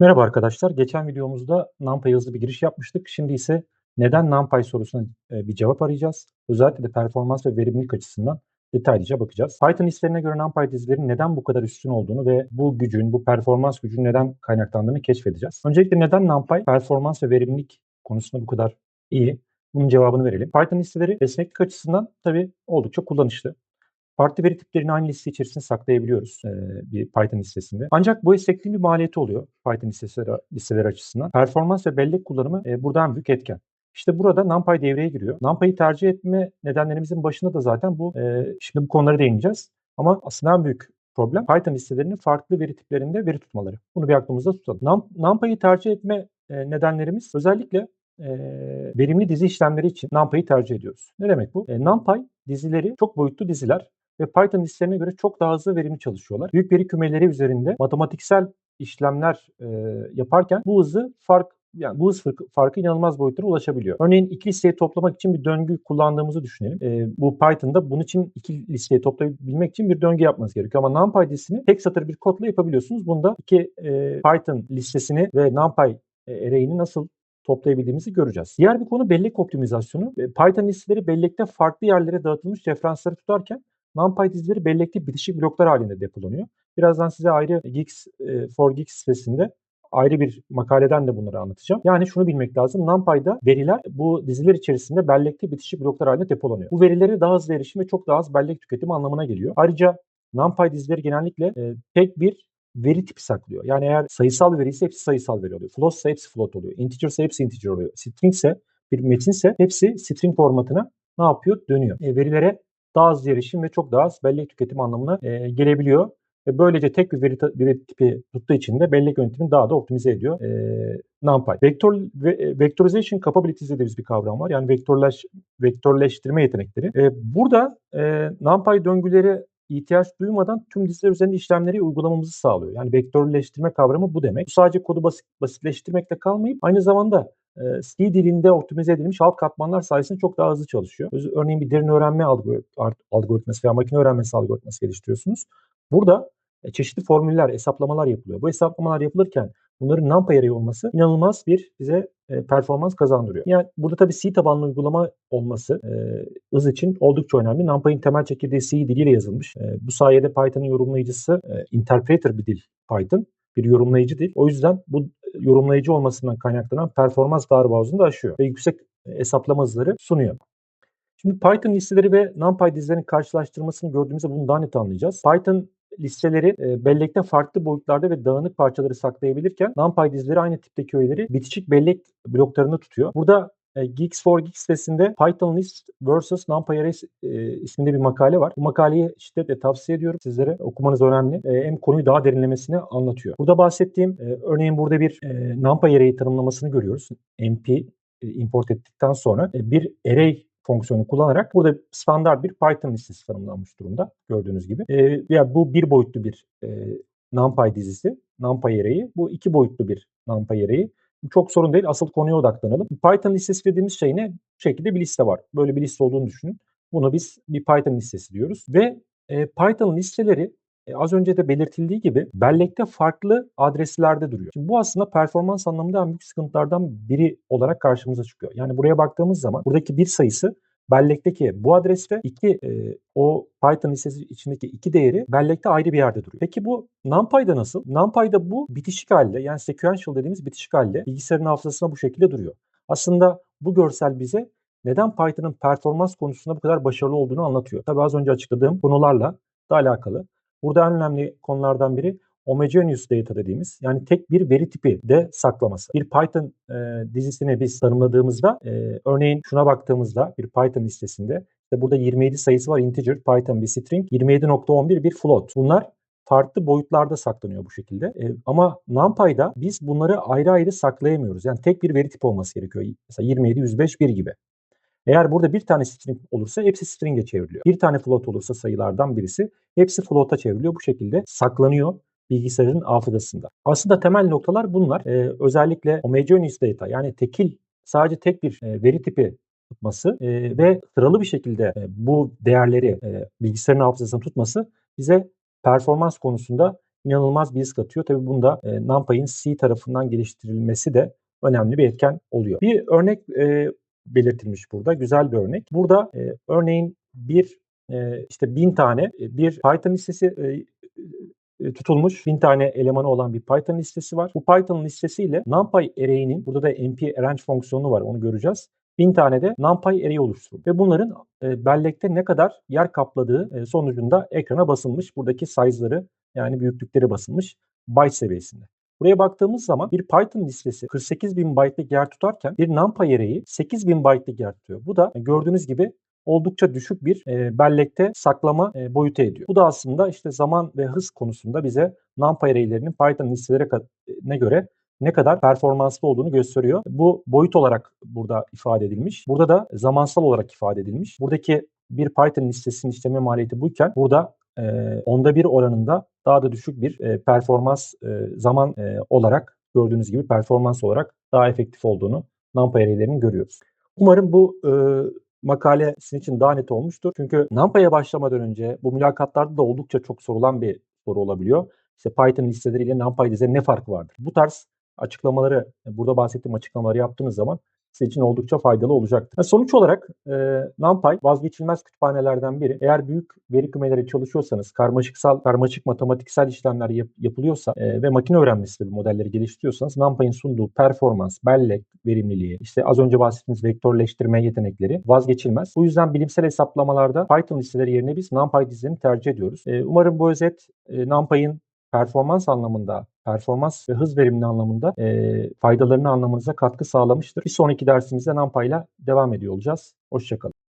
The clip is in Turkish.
Merhaba arkadaşlar. Geçen videomuzda NumPy'a hızlı bir giriş yapmıştık. Şimdi ise neden NumPy sorusuna e, bir cevap arayacağız. Özellikle de performans ve verimlilik açısından detaylıca bakacağız. Python listelerine göre NumPy dizilerinin neden bu kadar üstün olduğunu ve bu gücün, bu performans gücünün neden kaynaklandığını keşfedeceğiz. Öncelikle neden NumPy performans ve verimlilik konusunda bu kadar iyi? Bunun cevabını verelim. Python listeleri esneklik açısından tabii oldukça kullanışlı. Farklı veri tiplerini aynı liste içerisinde saklayabiliyoruz e, bir Python listesinde. Ancak bu esnekliğin bir maliyeti oluyor Python listeleri, listeleri açısından. Performans ve bellek kullanımı e, burada en büyük etken. İşte burada NumPy devreye giriyor. NumPy'yi tercih etme nedenlerimizin başında da zaten bu. E, şimdi bu konulara değineceğiz. Ama aslında en büyük problem Python listelerinin farklı veri tiplerinde veri tutmaları. Bunu bir aklımızda tutalım. Num, NumPy'yi tercih etme e, nedenlerimiz özellikle e, verimli dizi işlemleri için NumPy'yi tercih ediyoruz. Ne demek bu? E, NumPy dizileri çok boyutlu diziler ve Python listelerine göre çok daha hızlı verimli çalışıyorlar. Büyük veri kümeleri üzerinde matematiksel işlemler e, yaparken bu hızı fark yani bu hız farkı inanılmaz boyutlara ulaşabiliyor. Örneğin iki listeyi toplamak için bir döngü kullandığımızı düşünelim. E, bu Python'da bunun için iki listeyi toplayabilmek için bir döngü yapmanız gerekiyor. Ama NumPy dizisini tek satır bir kodla yapabiliyorsunuz. Bunda iki e, Python listesini ve NumPy e, array'ini nasıl toplayabildiğimizi göreceğiz. Diğer bir konu bellek optimizasyonu. E, Python listeleri bellekte farklı yerlere dağıtılmış referansları tutarken NumPy dizileri bellekte bitişik bloklar halinde depolanıyor. Birazdan size ayrı Geeks e, for Geeks sitesinde ayrı bir makaleden de bunları anlatacağım. Yani şunu bilmek lazım. NumPy'da veriler bu diziler içerisinde bellekte bitişik bloklar halinde depolanıyor. Bu verileri daha hızlı erişim ve çok daha az bellek tüketimi anlamına geliyor. Ayrıca NumPy dizileri genellikle e, tek bir veri tipi saklıyor. Yani eğer sayısal veri ise hepsi sayısal veri oluyor. Float ise hepsi float oluyor. Integer ise hepsi integer oluyor. String ise bir metinse hepsi string formatına ne yapıyor? Dönüyor. E, verilere daha az erişim ve çok daha az bellek tüketim anlamına e, gelebiliyor. Ve böylece tek bir veri, veri tipi tuttuğu için de bellek yönetimini daha da optimize ediyor e, NumPy. Vektör, ve, vectorization capabilities dediğimiz bir kavram var. Yani vektörleş, vektörleştirme yetenekleri. E, burada e, NumPy döngüleri ihtiyaç duymadan tüm diziler üzerinde işlemleri uygulamamızı sağlıyor. Yani vektörleştirme kavramı bu demek. Bu sadece kodu basit, basitleştirmekle kalmayıp aynı zamanda C dilinde optimize edilmiş alt katmanlar sayesinde çok daha hızlı çalışıyor. Örneğin bir derin öğrenme algoritması veya makine öğrenmesi algoritması geliştiriyorsunuz. Burada e, çeşitli formüller, hesaplamalar yapılıyor. Bu hesaplamalar yapılırken bunların NumPy array olması inanılmaz bir bize e, performans kazandırıyor. Yani burada tabii C tabanlı uygulama olması e, hız için oldukça önemli. NumPy'in temel çekirdeği C diliyle yazılmış. E, bu sayede Python'ın yorumlayıcısı e, interpreter bir dil Python bir yorumlayıcı dil. O yüzden bu yorumlayıcı olmasından kaynaklanan performans darboğazını da aşıyor ve yüksek hesaplama hızları sunuyor. Şimdi Python listeleri ve NumPy dizilerinin karşılaştırmasını gördüğümüzde bunu daha net anlayacağız. Python listeleri e, bellekte farklı boyutlarda ve dağınık parçaları saklayabilirken NumPy dizileri aynı tipteki öğeleri bitişik bellek bloklarını tutuyor. Burada e, Geeks for Geeks sitesinde Python List vs NumPy Array e, isminde bir makale var. Bu makaleyi şiddetle tavsiye ediyorum sizlere. Okumanız önemli. E, hem konuyu daha derinlemesine anlatıyor. Burada bahsettiğim e, örneğin burada bir e, NumPy Array tanımlamasını görüyoruz. MP e, import ettikten sonra e, bir array fonksiyonu kullanarak burada standart bir Python listesi tanımlanmış durumda gördüğünüz gibi. E, yani bu bir boyutlu bir e, NumPy dizisi, NumPy array'i. Bu iki boyutlu bir NumPy array'i. Çok sorun değil. Asıl konuya odaklanalım. Python listesi dediğimiz şey ne? Bu şekilde bir liste var. Böyle bir liste olduğunu düşünün. Bunu biz bir Python listesi diyoruz. Ve e, Python listeleri e, az önce de belirtildiği gibi bellekte farklı adreslerde duruyor. Şimdi bu aslında performans anlamında en büyük sıkıntılardan biri olarak karşımıza çıkıyor. Yani buraya baktığımız zaman buradaki bir sayısı bellekteki bu adreste iki e, o Python listesi içindeki iki değeri bellekte ayrı bir yerde duruyor. Peki bu NumPy'da nasıl? NumPy'da bu bitişik halde yani sequential dediğimiz bitişik halde bilgisayarın hafızasına bu şekilde duruyor. Aslında bu görsel bize neden Python'ın performans konusunda bu kadar başarılı olduğunu anlatıyor. Tabii az önce açıkladığım konularla da alakalı. Burada en önemli konulardan biri homogeneous data dediğimiz yani tek bir veri tipi de saklaması. Bir Python e, dizisini biz tanımladığımızda e, örneğin şuna baktığımızda bir Python listesinde işte burada 27 sayısı var integer, Python bir string, 27.11 bir float. Bunlar farklı boyutlarda saklanıyor bu şekilde. E, ama NumPy'da biz bunları ayrı ayrı saklayamıyoruz. Yani tek bir veri tipi olması gerekiyor. Mesela 27, 105, 1 gibi. Eğer burada bir tane string olursa hepsi string'e çevriliyor. Bir tane float olursa sayılardan birisi hepsi float'a çevriliyor. Bu şekilde saklanıyor bilgisayarın hafızasında. Aslında temel noktalar bunlar. Ee, özellikle homogeneous data yani tekil sadece tek bir e, veri tipi tutması e, ve sıralı bir şekilde e, bu değerleri e, bilgisayarın hafızasında tutması bize performans konusunda inanılmaz bir hız katıyor. Tabii bunda e, NumPy'in C tarafından geliştirilmesi de önemli bir etken oluyor. Bir örnek e, belirtilmiş burada. Güzel bir örnek. Burada e, örneğin bir e, işte bin tane e, bir Python listesi e, e, tutulmuş bin tane elemanı olan bir Python listesi var. Bu Python listesiyle NumPy array'inin burada da np arrange fonksiyonu var onu göreceğiz. Bin tane de NumPy array oluşturur. Ve bunların e, bellekte ne kadar yer kapladığı e, sonucunda ekrana basılmış. Buradaki size'ları yani büyüklükleri basılmış byte seviyesinde. Buraya baktığımız zaman bir Python listesi 48 bin byte'lık yer tutarken bir NumPy array'i 8 bin byte'lık yer tutuyor. Bu da gördüğünüz gibi oldukça düşük bir e, bellekte saklama e, boyutu ediyor. Bu da aslında işte zaman ve hız konusunda bize NumPy array'lerinin Python listelerine göre ne kadar performanslı olduğunu gösteriyor. Bu boyut olarak burada ifade edilmiş. Burada da zamansal olarak ifade edilmiş. Buradaki bir Python listesinin işleme maliyeti buyken burada e, onda bir oranında daha da düşük bir e, performans e, zaman e, olarak gördüğünüz gibi performans olarak daha efektif olduğunu NumPy array'lerinin görüyoruz. Umarım bu e, makale sizin için daha net olmuştur. Çünkü NumPy'ye başlamadan önce bu mülakatlarda da oldukça çok sorulan bir soru olabiliyor. İşte Python listeleriyle NumPy listeleri ne farkı vardır? Bu tarz açıklamaları, burada bahsettiğim açıklamaları yaptığınız zaman için oldukça faydalı olacaktır. Sonuç olarak e, NumPy vazgeçilmez kütüphanelerden biri. Eğer büyük veri kümeleri çalışıyorsanız, karmaşıksal, karmaşık matematiksel işlemler yap, yapılıyorsa e, ve makine öğrenmesi gibi modelleri geliştiriyorsanız NumPy'in sunduğu performans, bellek, verimliliği, işte az önce bahsettiğimiz vektörleştirme yetenekleri vazgeçilmez. Bu yüzden bilimsel hesaplamalarda Python listeleri yerine biz NumPy dizilerini tercih ediyoruz. E, umarım bu özet e, NumPy'in performans anlamında, performans ve hız verimli anlamında e, faydalarını anlamanıza katkı sağlamıştır. Bir sonraki dersimizde NumPy ile devam ediyor olacağız. Hoşçakalın.